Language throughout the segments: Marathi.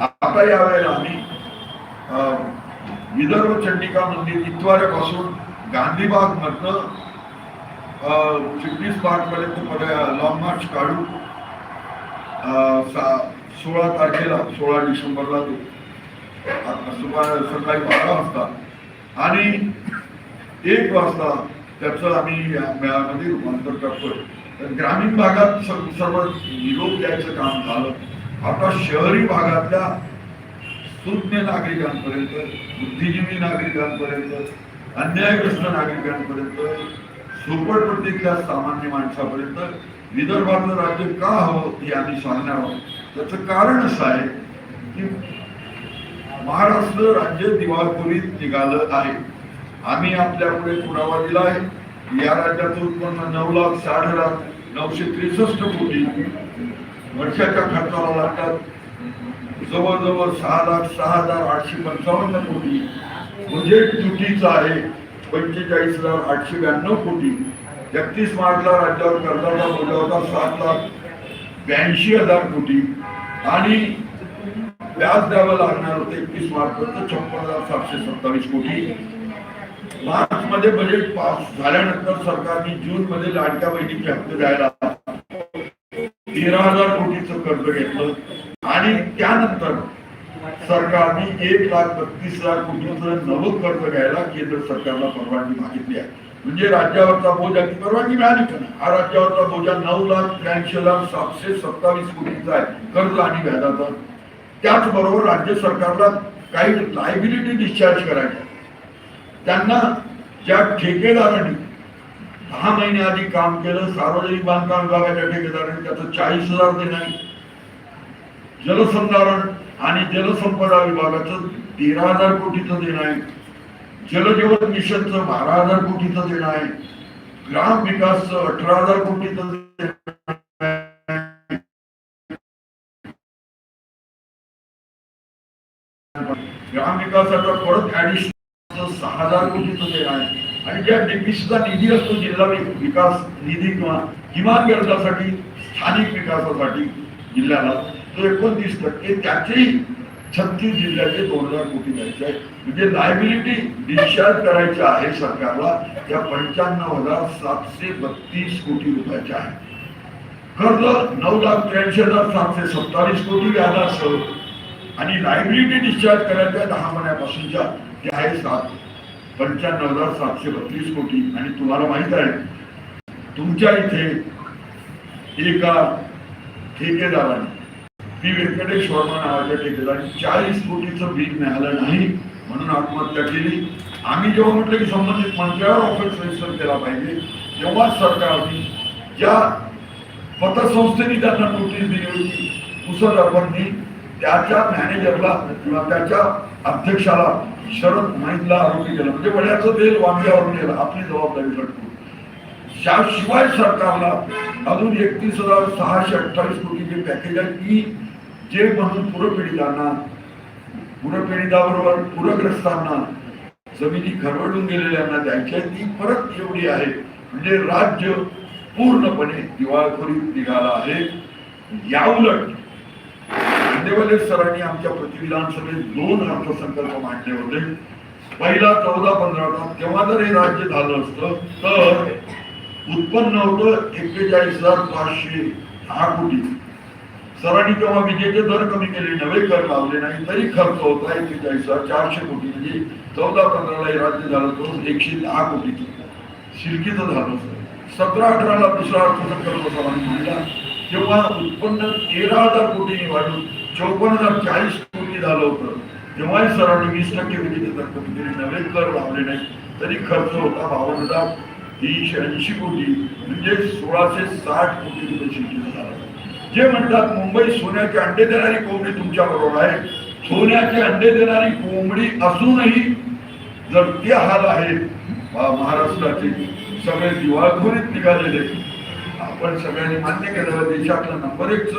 आता यावेळेला आम्ही विदर्भ चंडिका मंदिर इतवाऱ्यापासून गांधीबाग मधनं चिटणीस पार्क पर्यंत लॉंग मार्च काढू सोळा तारखेला सोळा डिसेंबरला तो आता सुमारे सकाळी बारा वाजता. आणि एक वाजता त्याचं आम्ही या मेळामध्ये रूपांतर करतोय. तर ग्रामीण भागात सर्व निरोप द्यायचं काम झालं. आता शहरी भागातल्या सुज्ञ नागरिकांपर्यंत बुद्धिजीवी नागरिकांपर्यंत अन्यायग्रस्त नागरिकांपर्यंत झोपडपट्टीतल्या सामान्य माणसापर्यंत विदर्भातलं राज्य का हवं हे आम्ही सांगणार आहोत. त्याचं कारण असं आहे की महाराष्ट्र राज्य दिवाळखोरीत निघालं आहे. आम्ही आपल्यापुढे पुरावा दिला आहे या राज्याचं उत्पन्न नऊ लाख साठ हजार नऊशे त्रेसष्ट कोटी. वर्षाच्या खर्चाला लागतात. जवळजवळ सहा लाख सहा हजार आठशे पंचावन्न कोटी बजेट तुटीचं आहे. पंचेचाळीस हजार आठशे ब्याण्णव कोटी. एकतीस मार्चला राज्यावर कर्जाचा बोजा होता सात लाख ब्याऐंशी हजार कोटी. आणि व्याज द्यावं लागणार होतं एकतीस मार्चपर्यंत छप्पन हजार सातशे सत्तावीस कोटी. मार्च मध्ये बजेट पास झाल्यानंतर सरकारने जून मध्ये लाडक्या बहिणीचे हप्ते द्यायला तेरा हजार कोटीचं कर्ज घेतलं. आणि त्यानंतर सरकारने एक लाख बत्तीस हजार कोटीचं नवं कर्ज घ्यायला केंद्र सरकारला परवानगी मागितली आहे. म्हणजे राज्यावरचा बोजा परवानगी मिळाली का हा राज्यावरचा बोजा नऊ लाख त्र्याऐंशी हजार सातशे सत्तावीस कोटीचा आहे. कर्ज आणि व्याजाचा. त्याचबरोबर राज्य सरकारला काही लायबिलिटी डिस्चार्ज करायच्या त्यांना ज्या ठेकेदारांनी दहा महिने आधी काम केलं सार्वजनिक बांधकाम विभागाच्या ठेकेदाराने त्याचं चाळीस हजार देणं जलसंधारण आणि जलसंपदा विभागाचं तेरा हजार कोटीचं देणं आहे. जलजीवन मिशनचं बारा हजार कोटीचं देणं आहे. ग्राम विकासचं अठरा हजार कोटीचं ग्राम विकासाचा परत ऍडिशनल सहा हजार कोटीचं देणं आहे. आणि ज्या डीपीसीचा निधी असतो जिल्हा विकास निधी किंवा किमान गरजासाठी स्थानिक विकासासाठी जिल्ह्याला तो एकोणतीस टक्के त्याचेही छत्तीस जिल्ह्याचे दोन हजार कोटी द्यायचे आहे म्हणजे लायबिलिटी डिस्चार्ज करायची आहे सरकारला त्या पंच्याण्णव हजार सातशे बत्तीस कोटी रुपयाच्या आहे. कर्ज नऊ लाख त्र्याऐंशी हजार सातशे सत्तावीस कोटी व्याजासह आणि लायबिलिटी डिस्चार्ज करायच्या दहा महिन्यापासूनच्या ते आहे सात पंच्याण्णव हजार सातशे बत्तीस कोटी. आणि तुम्हाला माहीत आहे तुमच्या इथे एका ठेकेदाराने पी व्यंकटेश वर्मा नावाच्या ठेकेदाराने चाळीस कोटीचं बिल मिळालं नाही म्हणून आत्महत्या केली. आम्ही जेव्हा म्हटलं की संबंधित मंत्र्यावर ऑफिस रजिस्टर केला पाहिजे तेव्हा सरकारने ज्या पतसंस्थेने त्यांना नोटीस दिली होती कुसदारांनी त्याच्या मॅनेजरला किंवा त्याच्या अध्यक्षाला शरद माहितला आरोपी केलं. म्हणजे वड्याचं तेल वांग्यावर गेलं. आपली जबाबदारी लटकून त्याशिवाय सरकारला अजून एकतीस हजार सहाशे अठ्ठावीस कोटीचे पॅकेज आहे की जे म्हणून पूरपीडितांना पूरपीडिताबरोबर पूरग्रस्तांना जमिनी खरवडून गेलेल्यांना द्यायची ती परत एवढी आहे. म्हणजे राज्य पूर्णपणे दिवाळखोरीत निघाला आहे. याउलट मान्यवर सरांनी आमच्या प्रतिविधानसभेत दोन अर्थसंकल्प मांडले होते. पहिला चौदा पंधराला तेव्हा जर हे राज्य झालं असतं तर उत्पन्न होतं एक्केचाळीस हजार पाचशे दहा कोटी. सरांनी तेव्हा विजेचे दर कमी केले नवे कर लावले नाही तरी खर्च होता एक्केचाळीस हजार चारशे कोटी. म्हणजे चौदा पंधराला हे राज्य झालं तर एकशे दहा कोटी. शिर्कीचं झालं होतं सतरा अठराला दुसरा अर्थसंकल्प सरांनी मांडला. तेव्हा उत्पन्न तेरा हजार कोटीने वाढून चौपन्न हजार चाळीस कोटी झालं होतं. तेव्हाही सरांनी वीस टक्के विजेचे दर कमी केले नवे कर लावले नाही तरी खर्च होता बावन्न हजार तीनशे ऐंशी कोटी. म्हणजे सोळाशे साठ कोटी रुपये शिर्कीचा झाला. जे म्हणतात मुंबई सोन्याचे अंडे देणारी कोंबडी तुमच्या बरोबर आहे. सोन्याचे अंडे देणारी कोंबडी असूनही जर ते हाल आहेत महाराष्ट्राचे सगळे दिवाळखोरीत निघालेले. आपण सगळ्यांनी मान्य केलं देशातलं नंबर एकच.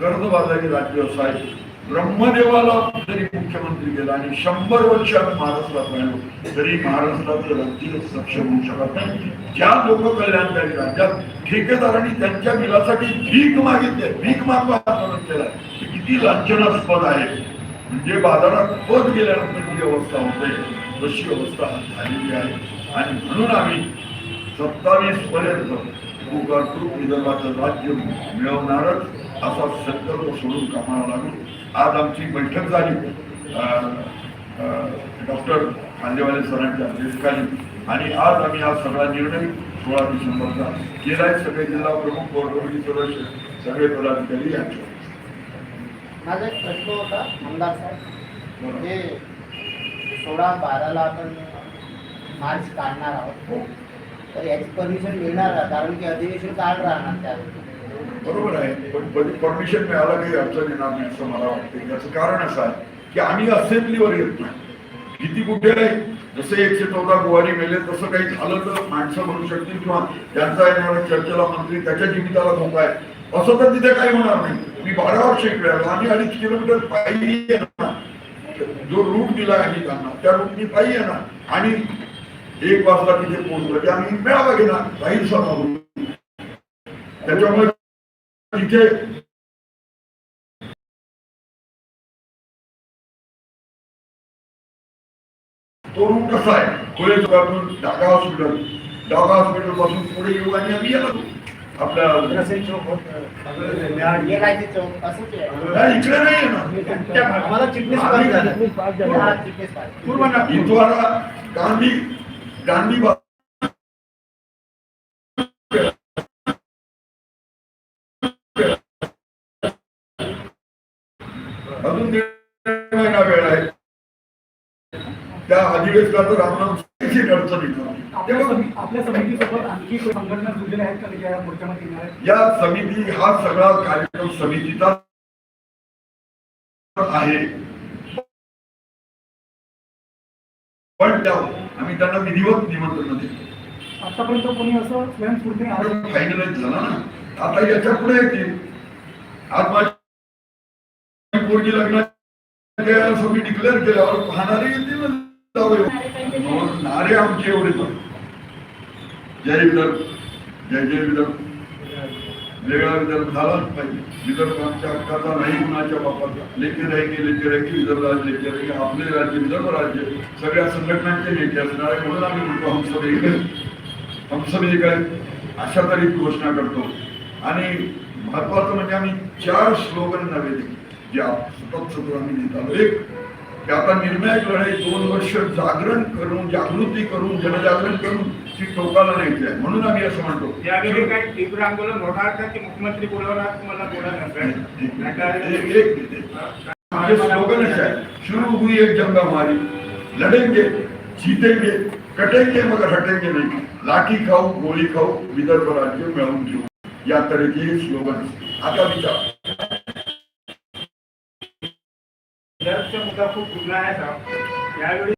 कर्जबाजारी राज्य असायचे ब्रह्मदेवाला जरी मुख्यमंत्री गेला आणि शंभर वर्ष आम्ही महाराष्ट्रात राहिलो तरी महाराष्ट्राचं राज्य सक्षम होऊ शकत नाही. ज्या लोक कल्याणकारी राज्यात ठेकेदारांनी त्यांच्या बिलासाठी भीक मागितली भीक मागवा आंदोलन केलं किती लांछनास्पद आहे. म्हणजे बाजारात पद गेल्यानंतर जी अवस्था होते तशी अवस्था झालेली आहे. आणि म्हणून आम्ही सत्तावीस पर्यंत भूकर्तृक विदर्भाचं राज्य मिळवणारच असा संकल्प सोडून कामाला लागू आज आमची बैठक झाली. डॉक्टर खांदेवाले सरांच्या अध्यक्षतेखाली. आणि आज आम्ही हा सगळा निर्णय सोळा डिसेंबरचा केलाय. सगळे जिल्हा प्रमुख कोरडवडी सदस्य सगळे पदाधिकारी यांच्यावर माझा एक प्रश्न होता आमदार साहेब. म्हणजे सोळा बाराला आपण मार्च काढणार आहोत हो. तर याची परमिशन मिळणार का? कारण की अधिवेशन काढ राहणार त्यावेळी. बरोबर आहे. पण परमिशन मिळायला काही अडचण येणार नाही असं मला वाटतं. याचं कारण असं आहे की आम्ही असेंब्लीवर येत नाही. किती कुठे आहे? जसे एकशे चौदा गुवारी मेले तसं काही झालं तर माणसं म्हणू शकतील किंवा त्यांचा येणारा चर्चेला मंत्री त्याच्या जीविताला धोका आहे. असं तर तिथे काही होणार नाही. मी बारा वर्ष इकडे आलो. आम्ही अडीच किलोमीटर पायी येणार. जो रूट दिला आहे त्यांना त्या रूटनी पायी येणार. आणि एक वाजता तिथे पोहोचलं की आम्ही मेळावा घेणार काही सभा त्याच्यामुळे तिथे तो रूट कसा आहे? पुढे पासून डागा हॉस्पिटल डागा हॉस्पिटलपासून पुढे येऊ आणि आम्ही येणार आपल्या इकडे नाही येणार. पूर्व गांधी अजून महिना वेळ आहे. त्या अधिवेशनात आहेत? या समिती हा सगळा कार्यक्रम समितीचा आहे. पण त्या आम्ही त्यांना विधिवत निमंत्रण दिले आतापर्यंत कोणी असं स्वयंस्फूर्तीने फायनलाइज झाला ना. आता याच्यापुढे येतील आज माझी पोरगी लग्न असं मी डिक्लेअर केल्यावर पाहणारे येतील नारे आमचे एवढे पण. जय विदर्भ जय जय विदर्भ वेगळा विचार झालाच पाहिजे. विदर्भ आमच्या हक्काचा नाही कुणाच्या बापाचा. की राहिले लेखे राहिले विदर्भ राज्य लेखे राहिले आपले राज्य विदर्भ राज्य. सगळ्या संघटनांचे नेते असणार आहे म्हणून आम्ही म्हणतो हम सब एक हम सब एक आहे अशा तरी घोषणा करतो. आणि महत्वाचं म्हणजे आम्ही चार स्लोगन नव्हे जे सतत सतत आम्ही लिहित आलो. एक की आता निर्णायक लढाई दोन वर्ष जागरण करून जागृती करून जनजागरण करून ती टोकाला न्यायची आहे म्हणून आम्ही असं म्हणतो. यावेळी काही तीव्र आंदोलन होणार का की मुख्यमंत्री बोलवणार तुम्हाला बोलवणार हमारे स्लोगन है शुरू हुई एक जंग हमारी लड़ेंगे जीतेंगे कटेंगे मगर हटेंगे नहीं. लाठी खाऊ गोळी खाऊ विदर्भ राज्य मिळवून घेऊ. या तऱ्हेचे स्लोगन. आता विचार. खूप जुना आहे साहेब. यावेळी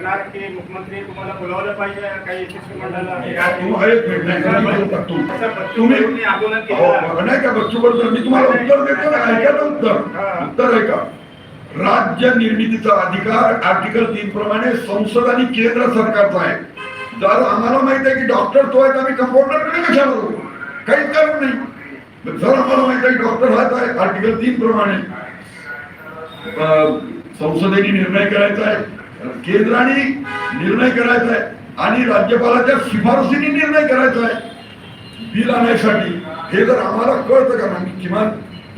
की मुख्यमंत्री तुम्हाला बोलावलं पाहिजे काही यशस्वी मंडळाला आंदोलन केलं नाही का बच्चू कडू मी तुम्हाला उत्तर देतो ना ऐका ना उत्तर. उत्तर आहे का राज्य निर्मितीचा अधिकार आर्टिकल तीन प्रमाणे संसद आणि केंद्र सरकारचा आहे. जर आम्हाला माहीत आहे की डॉक्टर तो आहे आम्ही कंपाऊंडरकडे कशाला जाऊ? काहीच कारण नाही. जर आम्हाला माहीत आहे की डॉक्टर हाच आहे आर्टिकल तीन प्रमाणे संसदेने निर्णय करायचा आहे केंद्राने निर्णय करायचा आहे आणि राज्यपालाच्या शिफारसीने निर्णय करायचा आहे. बिल आणायसाठी. हे जर आम्हाला कळतं का नाही किमान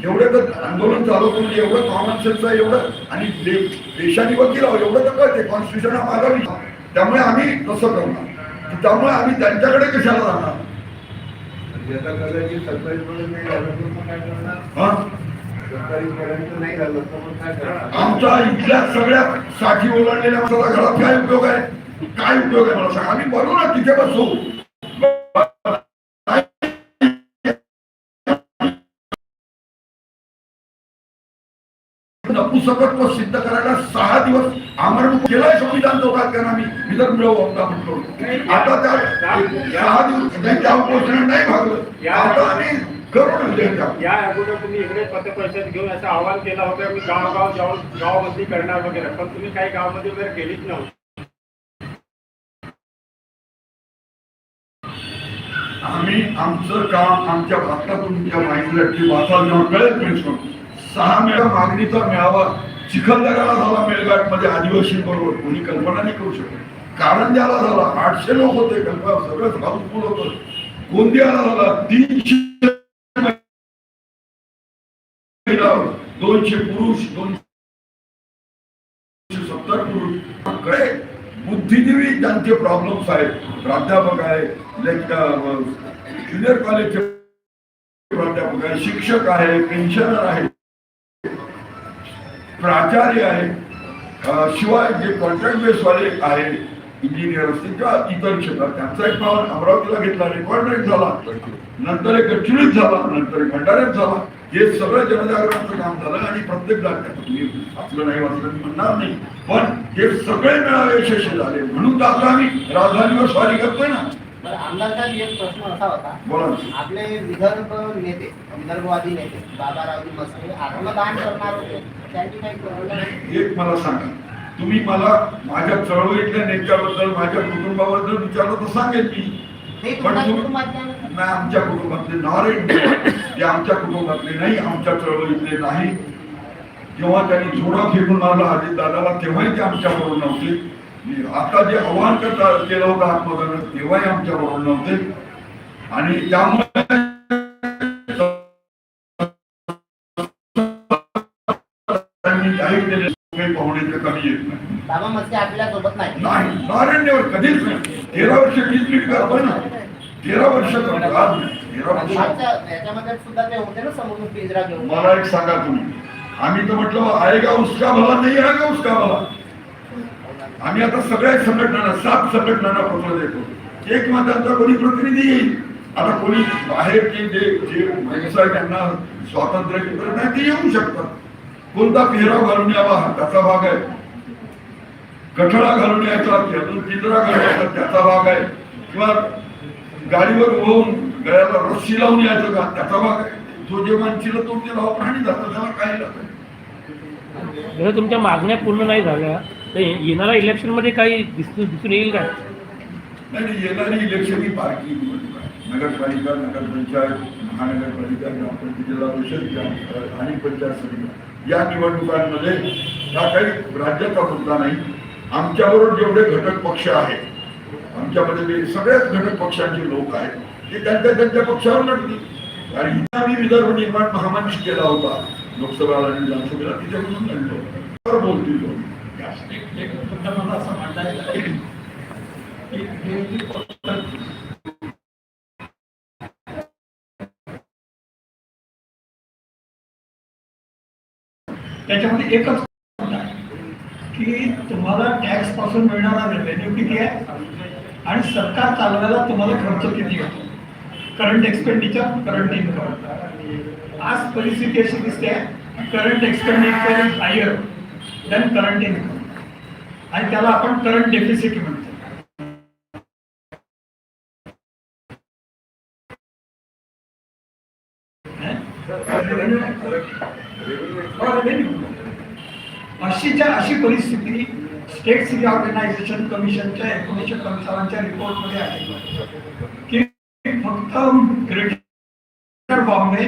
एवढं तर आंदोलन चालवतो म्हणजे एवढं कॉमन सेन्स आहे एवढं आणि देशाने वकील आहोत एवढं तर कळते कॉन्स्टिट्यूशन मागावी त्यामुळे आम्ही तसं करणार त्यामुळे आम्ही त्यांच्याकडे कशाला जाणार? आमच्या इथल्या सगळ्या साठी ओलांडलेल्या माणसाला घरात काय उपयोग आहे? काय उपयोग आहे मला सांग? आम्ही बघू ना तिथे बसू. नपुसकत्व सिद्ध करायला सहा दिवस आमरण केलाय संविधान चौकात कारण आम्ही विदर्भ मिळवू आमचा म्हणतो आता त्या सहा दिवस त्या उपोषणात नाही भागलं. आता आम्ही या अगोदर तुम्ही इकडे पथपरिषद घेऊन असं आवाहन केलं होतं मी गावगाव जाऊन गावामध्ये करणार वगैरे पण तुम्ही काही गावामध्ये वगैरे केलीच नव्हती. आम्ही आमचं काम आमच्या भागातून त्या वाचा जेव्हा कळेल प्रिन्सिपल सहा मेळा मागणीचा मेळावा चिखलदऱ्याला झाला मेळघाटमध्ये आदिवासी बरोबर कोणी कल्पना नाही करू शकत. कारंजाला झाला आठशे लोक होते कल्पना सगळं हाऊसफुल होतं. गोंदियाला झाला तीनशे दोनशे पुरुष दोनशे सत्तर पुरुष. बुद्धिजीवी त्यांचे प्रॉब्लेम्स आहेत प्राध्यापक आहे ज्युनियर कॉलेजचे प्राध्यापक आहे शिक्षक आहे पेन्शनर आहे प्राचार्य आहे शिवाय जे कॉन्ट्रॅक्ट बेसवाले आहे इंजिनियर असतील किंवा इतर क्षेत्रात त्यांचा एक भाग अमरावतीला घेतला रेकॉर्डेड झाला. नंतर एक गडचिरोलीत झाला नंतर एक भंडाऱ्यात झाला. हे सगळं जनजागरणाचं काम झालं आणि प्रत्येक जागेत तुम्ही आपलं नाही वाचलं मी म्हणणार नाही. पण हे सगळे मेळावे यशस्वी झाले. म्हणून तर आता आम्ही राजधानीवर स्वारी करतोय ना. बरं, आमदार साहेब एक प्रश्न असा होता. बोला. ना. आपले विदर्भ नेते विदर्भवादी नेते बाबारावजी मस्के आत्मदान करणार होते. त्यांची काही कळवलं नाही. एक मला सांगा. तुम्ही मला माझ्या चळवळीतल्या नेत्याबद्दल माझ्या कुटुंबाबद्दल विचारलं तर सांगेल मी. ते पण कुटुंबातल्या नाही आमच्या कुटुंबातले नारायण ते आमच्या कुटुंबातले नाही आमच्या चळवळीतले नाही. जेव्हा त्यांनी झोडा फेकून मारला अजित दादाला तेव्हाही ते आमच्या बरोबर नव्हते. मी आता जे आव्हान करता केलं होतं आत्मदान तेव्हाही आमच्या बरोबर नव्हते. आणि त्यामुळे त्यांनी जाहीर केले काही पाहुणे कमी येत नाही नारायणवर कधीच नाही. तेरा वर्ष वीज लीड करतोय ना तेरा वर्ष मला एक सांगा तुम्ही. आम्ही तर म्हटलं आएगा उसका भला? नाही आएगा उसका भला? आम्ही आता सगळ्या संघटनांना सात संघटनांना पत्र देतो. एक त्यांचा कोणी प्रतिनिधी येईल? आता कोणी बाहेरचे जे जे व्यवसाय त्यांना स्वातंत्र्य मिळत नाही ते येऊ शकतात. कोणता पेहराव घालून यावा? त्याचा भाग आहे. कठडा घालून यायचा त्यातून पिंजरा घालून यायचा त्याचा भाग आहे. किंवा गाडीवर होऊन गळ्याला रस्सी लावून यायचं का? त्याचा भाग आहे. जो जे माणसीला तो ते लावा प्राणी जातं त्याला काय लागतं जर तुमच्या मागण्या पूर्ण नाही झाल्या तर येणाऱ्या इलेक्शनमध्ये काही दिसून दिसून येईल का? नाही येणारी इलेक्शन ही आहे. नगरपालिका नगरपंचायत महानगरपालिका ग्रामपंचायत जिल्हा परिषद आणि पंचायत समिती. या निवडणुकांमध्ये हा काही राज्याचा मुद्दा नाही. आमच्याबरोबर जेवढे घटक पक्ष आहेत आमच्यामध्ये जे सगळ्याच घटक पक्षांचे लोक आहेत. ते त्यांच्या त्यांच्या पक्षावर लढतील. आणि इथं आम्ही विदर्भ निर्माण महामंच केला होता. लोकसभा आणि विधानसभेला तिच्याकडून लढलो. तर बोलतील लोक. मला असं मांडता येईल त्याच्यामध्ये एकच की तुम्हाला टॅक्सपासून मिळणारा रेव्हेन्यू किती आहे? आणि सरकार चालवायला तुम्हाला खर्च किती होतो करंट एक्सपेंडिचर करंट इन्कम आज परिस्थिती अशी दिसते current expenditure is higher than current income आणि त्याला आपण करंट डेफिसिट म्हणतो. अशीच्या अशी परिस्थिती स्टेट सिटी ऑर्गनायझेशन कमिशनच्या एकोणीसशे पंचावन्नच्या रिपोर्टमध्ये आहे. की फक्त ग्रेटर बॉम्बे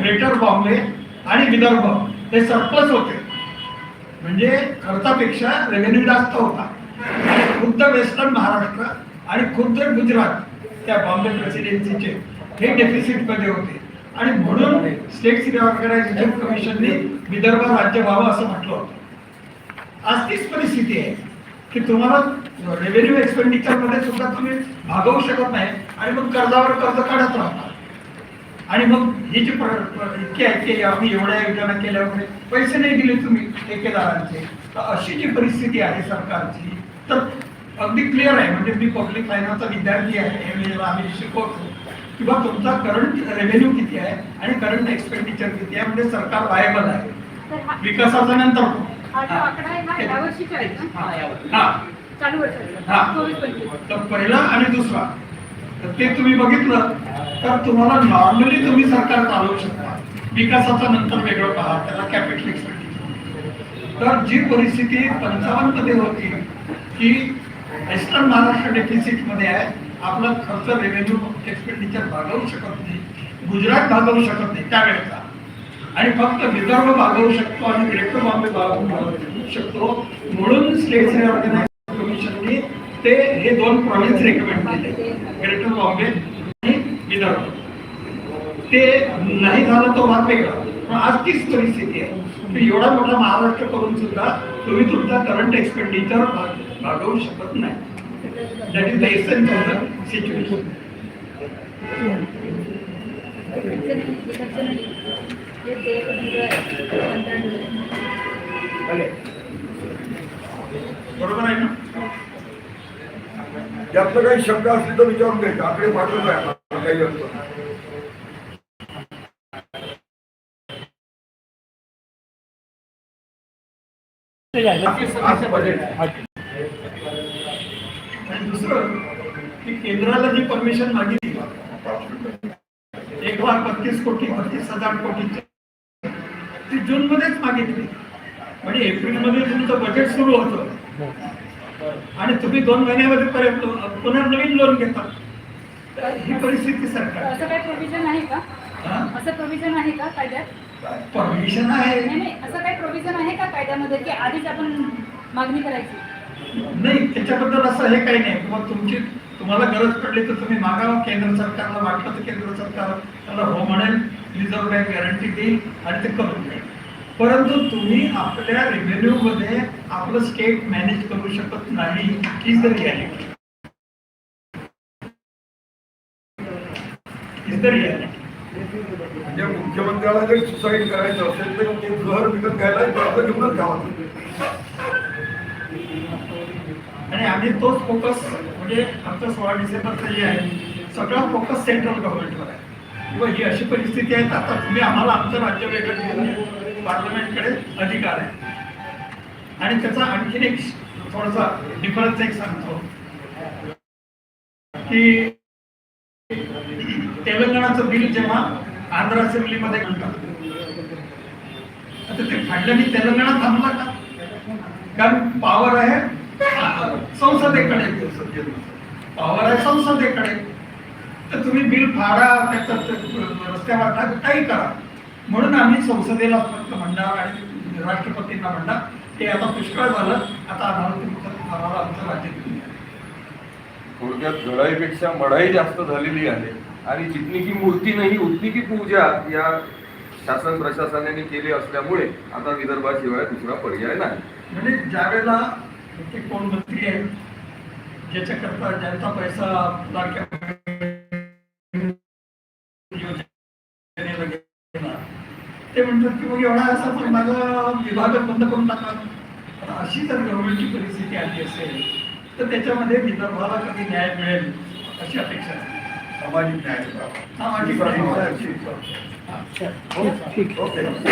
ग्रेटर बॉम्बे आणि विदर्भ हे सरप्लस होते. म्हणजे खर्चापेक्षा रेव्हेन्यू जास्त होता. आणि खुद्द वेस्टर्न महाराष्ट्र आणि खुद्द गुजरात त्या बॉम्बे प्रेसिडेन्सीचे हे डेफिसिटमध्ये होते. आणि म्हणून स्टेट सिटी ऑर्गनायझेशन कमिशनने विदर्भ राज्य व्हावं असं म्हटलं होतं. आज तीच परिस्थिती आहे की तुम्हाला रेव्हेन्यू एक्सपेंडिचरमध्ये सुद्धा तुम्ही भागवू शकत नाही आणि मग कर्जावर कर्ज काढत राहता. आणि मग ही जी इतकी आहे की आम्ही एवढ्या योजना केल्या वगैरे पैसे नाही दिले तुम्ही ठेकेदारांचे. तर अशी जी परिस्थिती आहे सरकारची तर अगदी क्लिअर आहे. म्हणजे मी पब्लिक फायनान्सचा विद्यार्थी आहे एम आम्ही शिकवतो किंवा तुमचा करंट रेव्हेन्यू किती आहे आणि करंट एक्सपेंडिचर किती आहे? म्हणजे सरकार वायबल आहे. विकासाचा नंतर हा जो आकडा आहे ना या वर्षीचा आहे ना? हा चालू हा. वर्षाचा. चोवीस पंचवीस. तर पहिला आणि दुसरा. तर ते तुम्ही बघितलं तर तुम्हाला नॉर्मली तुम्ही सरकार चालवू शकता. विकासाचा नंतर वेगळं पहा त्याला कॅपिटल तर जी परिस्थिती पंचावन्नमध्ये होती की वेस्टर्न महाराष्ट्र डेफिसिटमध्ये आहे. आपला खर्च रेव्हेन्यू एक्सपेंडिचर भागवू शकत नाही. गुजरात भागवू शकत नाही. त्यावेळेचा. आणि फक्त विदर्भ भागवू शकतो आणि ग्रेटर बॉम्बे भागवू शकतो. म्हणून स्टेट ऑर्गनायझेशन कमिशनने ते हे दोन प्रॉव्हिन्स रेकमेंड केले. ग्रेटर बॉम्बे आणि विदर्भ. ते नाही झालं तो भाग वेगळा. पण आज तीच परिस्थिती आहे. की एवढा मोठा महाराष्ट्र करून सुद्धा तुम्ही तुमचा करंट एक्सपेंडिचर भागवू शकत नाही. That is the essence of the situation बरोबर आहे शंका असली तर विचारून घ्यायचं आकडे पाठवत आहे काही असतं दुसरं, की केंद्राला जी परमिशन मागितली. एक लाख बत्तीस कोटी बत्तीस हजार कोटीची. ती जून मध्येच मागितली. म्हणजे एप्रिलमध्ये तुमचं बजेट सुरू होतं. आणि तुम्ही दोन महिन्यामध्ये पर्यंत पुन्हा नवीन लोन घेता. ही परिस्थिती सरकार. असं काही प्रोव्हिजन आहे का? असं प्रोव्हिजन आहे का कायद्यात? परमिशन आहे. नाही नाही असं काही प्रोव्हिजन आहे का कायद्यामध्ये की आधीच आपण मागणी करायची? नाही त्याच्याबद्दल असं हे काही नाही. किंवा तुमची तुम्हाला गरज पडली तर तुम्ही मागावं. केंद्र सरकारला वाटलं तर केंद्र सरकार त्याला हो म्हणेल. रिझर्व्ह बँक गॅरंटी देईल आणि ते करून देईल. परंतु तुम्ही आपल्या रेव्हेन्यूमध्ये आपलं स्टेट मॅनेज करू शकत नाही हीच द रियालिटी म्हणजे मुख्यमंत्र्याला जर सुसाईड करायचं असेल तर ते घर विकत घ्यायला कर्ज घेऊनच घ्यावं आणि आम्ही तोच फोकस म्हणजे आमचा सोळा डिसेंबरचं जे आहे सगळा फोकस सेंट्रल गव्हर्नमेंटवर आहे. किंवा ही अशी परिस्थिती आहे आता तुम्ही आम्हाला आमचं राज्य वेगळं पार्लमेंटकडे अधिकार आहे. आणि त्याचा आणखीन एक थोडासा डिफरन्स एक सांगतो. की तेलंगणाचं बिल जेव्हा आंध्र असेंब्लीमध्ये म्हणतात आता ते फाडल्याने तेलंगणा थांबला का? कारण पॉवर आहे संसदेकडे पॉवर आहे संसदेकडे. तर तुम्ही बिल फाडा त्याचं रस्त्यावर काही करा. म्हणून आम्ही संसदेला फक्त म्हणणार आणि राष्ट्रपतींना म्हणणार ते आता पुष्कळ झालं. आता आम्हाला आमचं राज्य. थोडक्यात घडाईपेक्षा मढाई जास्त झालेली आहे. आणि जितनी की मूर्ती नाही उतनी की पूजा या शासन प्रशासनाने केली असल्यामुळे आता विदर्भाशिवाय दुसरा पर्याय नाही. म्हणजे ज्यावेळेला ते कोण मंत्री आहेत ज्याच्याकरता ज्यांचा पैसा लाडक्या ते म्हणतात की मग एवढा असा पण माझा विभाग बंद करून टाका. आता अशी जर गव्हर्नमेंटची परिस्थिती आली असेल तर त्याच्यामध्ये विदर्भाला कधी न्याय मिळेल अशी अपेक्षा आहे. सामाजिक न्याय सामाजिक न्याय ओके.